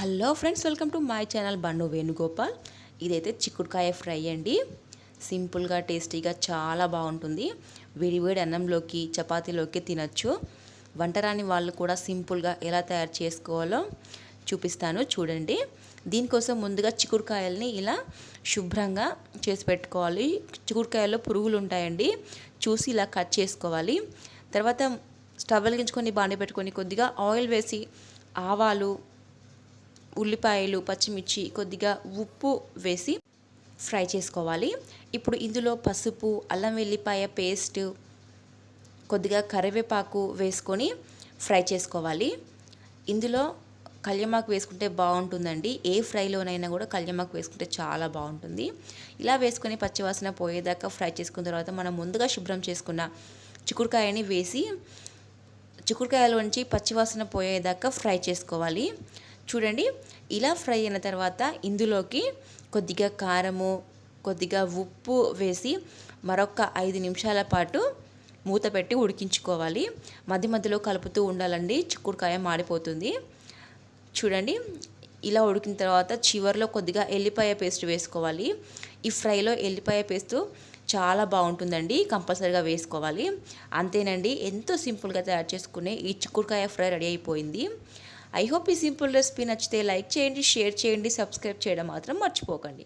Hello friends welcome to my channel Bandu Venugopal. ఇదైతే చిక్కుడుకాయ fry అండి. సింపుల్గా టేస్టీగా చాలా బాగుంటుంది. వేడివేడి అన్నంలోకి చపాతీలోకి తినచ్చు. వంటరాని వాళ్ళు కూడా సింపుల్గా ఎలా తయారు చేసుకోవాలో చూపిస్తాను చూడండి. దీనికోసం ముందుగా చిక్కుడుకాయల్ని ఇలా శుభ్రంగా చేసి పెట్టుకోవాలి. చిక్కుడుకాయల్లో పురుగులు ఉంటాయండి. చూసి ఇలా కట్ చేసుకోవాలి. తర్వాత స్టవ్ వెలిగించుకొని బాండి పెట్టుకొని కొద్దిగా ఆయిల్ వేసి ఆవాలు ఉల్లిపాయలు పచ్చిమిర్చి కొద్దిగా ఉప్పు వేసి ఫ్రై చేసుకోవాలి. ఇప్పుడు ఇందులో పసుపు అల్లం వెల్లిపాయ పేస్ట్ కొద్దిగా కరివేపాకు వేసుకొని ఫ్రై చేసుకోవాలి. ఇందులో కళ్యమాకు వేసుకుంటే బాగుంటుందండి. ఏ ఫ్రైలోనైనా కూడా కళ్యమాకు వేసుకుంటే చాలా బాగుంటుంది. ఇలా వేసుకొని పచ్చివాసన పోయేదాకా ఫ్రై చేసుకున్న తర్వాత మనం ముందుగా శుభ్రం చేసుకున్న చిక్కుడుకాయని వేసి చిక్కుడుకాయలోంచి పచ్చివాసన పోయేదాకా ఫ్రై చేసుకోవాలి. చూడండి ఇలా ఫ్రై అయిన తర్వాత ఇందులోకి కొద్దిగా కారము కొద్దిగా ఉప్పు వేసి మరొక ఐదు నిమిషాల పాటు మూత పెట్టి ఉడికించుకోవాలి. మధ్య మధ్యలో కలుపుతూ ఉండాలండి చిక్కుడుకాయ మాడిపోతుంది. చూడండి ఇలా ఉడికిన తర్వాత చివరిలో కొద్దిగా ఎల్లిపాయ పేస్ట్ వేసుకోవాలి. ఈ ఫ్రైలో ఎల్లిపాయ పేస్ట్ చాలా బాగుంటుందండి కంపల్సరీగా వేసుకోవాలి. అంతేనండి ఎంతో సింపుల్గా తయారు చేసుకునే ఈ చిక్కుడుకాయ ఫ్రై రెడీ అయిపోయింది. ఐ హోప్ ఈ సింపుల్ రెసిపీ నచ్చితే లైక్ చేయండి షేర్ చేయండి సబ్స్క్రైబ్ చేయడం మాత్రం మర్చిపోకండి.